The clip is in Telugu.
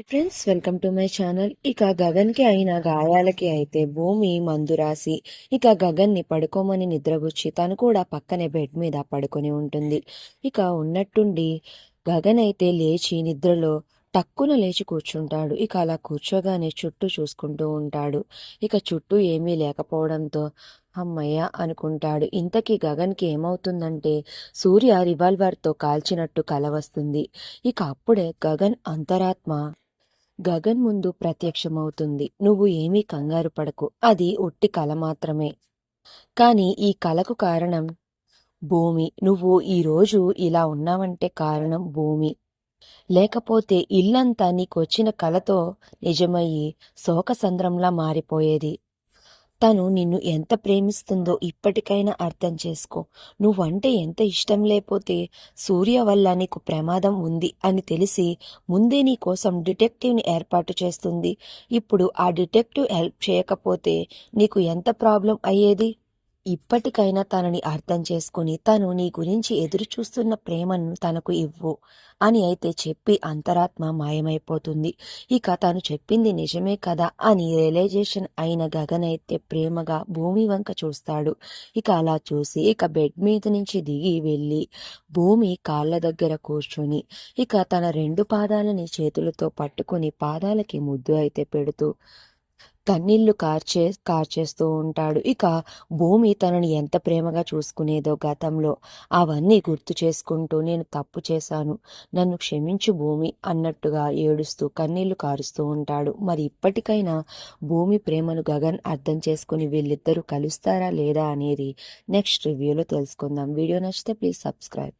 Friends welcome to my channel ఇక గగన్కి అయిన గాయాలకి అయితే భూమి మందు రాసి ఇక గగన్ని పడుకోమని నిద్రగుచ్చి తను కూడా పక్కనే బెడ్ మీద పడుకొని ఉంటుంది. ఇక ఉన్నట్టుండి గగన్ అయితే లేచి నిద్రలో టక్కున లేచి కూర్చుంటాడు. ఇక అలా కూర్చోగానే చుట్టూ చూసుకుంటూ ఉంటాడు. ఇక చుట్టూ ఏమీ లేకపోవడంతో అమ్మయ్య అనుకుంటాడు. ఇంతకీ గగన్కి ఏమవుతుందంటే సూర్య రివాల్వర్తో కాల్చినట్టు కల వస్తుంది. ఇక అప్పుడే గగన్ అంతరాత్మ గగన్ ముందు ప్రత్యక్షమవుతుంది. నువ్వు ఏమీ కంగారు పడకు. అది ఒట్టి కల మాత్రమే. కానీ ఈ కలకు కారణం? భూమి. నువ్వు ఈ రోజు ఇలా ఉన్నావంటే కారణం భూమి. లేకపోతే ఇల్లంతా నీకొచ్చిన కలతో నిజమయ్యి శోకసంద్రంలా మారిపోయేది. తను నిన్ను ఎంత ప్రేమిస్తుందో ఇప్పటికైనా అర్థం చేసుకో. నువ్వంటే ఎంత ఇష్టం లేకపోతే సూర్య వల్ల నీకు ప్రమాదం ఉంది అని తెలిసి ముందే నీ కోసం డిటెక్టివ్ని ఏర్పాటు చేస్తుంది. ఇప్పుడు ఆ డిటెక్టివ్ హెల్ప్ చేయకపోతే నీకు ఎంత ప్రాబ్లం అయ్యేది? ఇప్పటికైనా తనని అర్థం చేసుకుని తను నీ గురించి ఎదురు చూస్తున్న ప్రేమను తనకు ఇవ్వు అని అయితే చెప్పి అంతరాత్మ మాయమైపోతుంది. ఇక తను చెప్పింది నిజమే కదా అని రియలైజేషన్ అయిన గగన్ అయితే ప్రేమగా భూమి వంక చూస్తాడు. ఇక అలా చూసి ఇక బెడ్ మీద నుంచి దిగి వెళ్ళి భూమి కాళ్ళ దగ్గర కూర్చొని ఇక తన రెండు పాదాలని చేతులతో పట్టుకొని పాదాలకి ముద్దు అయితే పెడుతూ కన్నీళ్ళు కార్చే కార్చేస్తూ ఉంటాడు. ఇక భూమి తనని ఎంత ప్రేమగా చూసుకునేదో గతంలో అవన్నీ గుర్తు చేసుకుంటూ నేను తప్పు చేశాను. నన్ను క్షమించు భూమి అన్నట్టుగా ఏడుస్తూ కన్నీళ్ళు కారుస్తూ ఉంటాడు. మరి ఇప్పటికైనా భూమి ప్రేమను గగన్ అర్థం చేసుకుని వీళ్ళిద్దరూ కలుస్తారా లేదా అనేది నెక్స్ట్ రివ్యూలో తెలుసుకుందాం. వీడియో నచ్చితే ప్లీజ్ సబ్స్క్రైబ్.